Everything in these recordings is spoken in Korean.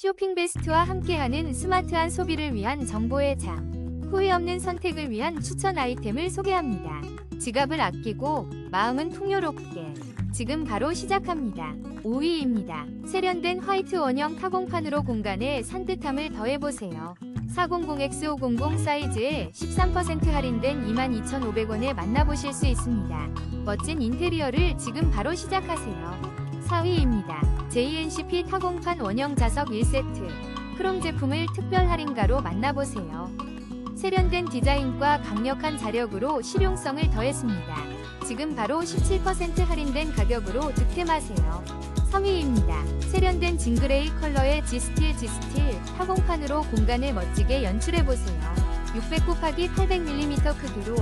쇼핑 베스트와 함께하는 스마트한 소비를 위한 정보의 장. 후회 없는 선택을 위한 추천 아이템을 소개합니다. 지갑을 아끼고 마음은 풍요롭게. 지금 바로 시작합니다. 5위입니다. 세련된 화이트 원형 타공판으로 공간에 산뜻함을 더해보세요. 400X500 사이즈에 13% 할인된 22,500원에 만나보실 수 있습니다. 멋진 인테리어를 지금 바로 시작하세요. 4위입니다. JNCP 타공판 원형 자석 1세트. 크롬 제품을 특별 할인가로 만나보세요. 세련된 디자인과 강력한 자력으로 실용성을 더했습니다. 지금 바로 17% 할인된 가격으로 득템하세요. 3위입니다. 세련된 징그레이 컬러의 지스틸 지스틸 타공판으로 공간을 멋지게 연출해보세요. 600 곱하기 800mm 크기로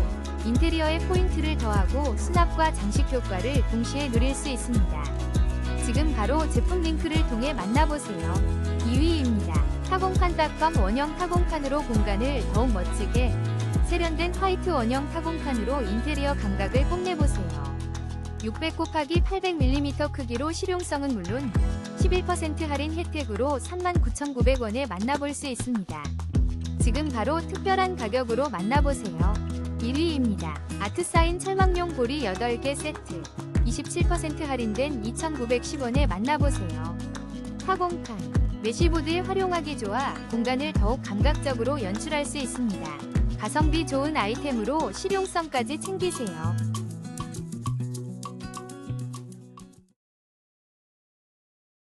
인테리어에 포인트를 더하고 수납과 장식 효과를 동시에 누릴 수 있습니다. 지금 바로 제품 링크를 통해 만나보세요. 2위입니다. 타공판.com 원형 타공판으로 공간을 더욱 멋지게 세련된 화이트 원형 타공판으로 인테리어 감각을 뽐내보세요. 600 곱하기 800mm 크기로 실용성은 물론 11% 할인 혜택으로 39,900원에 만나볼 수 있습니다. 지금 바로 특별한 가격으로 만나보세요. 1위입니다. 아트사인 철망용 고리 8개 세트 27% 할인된 2,910원에 만나보세요. 타공판 메시보드에 활용하기 좋아 공간을 더욱 감각적으로 연출할 수 있습니다. 가성비 좋은 아이템으로 실용성까지 챙기세요.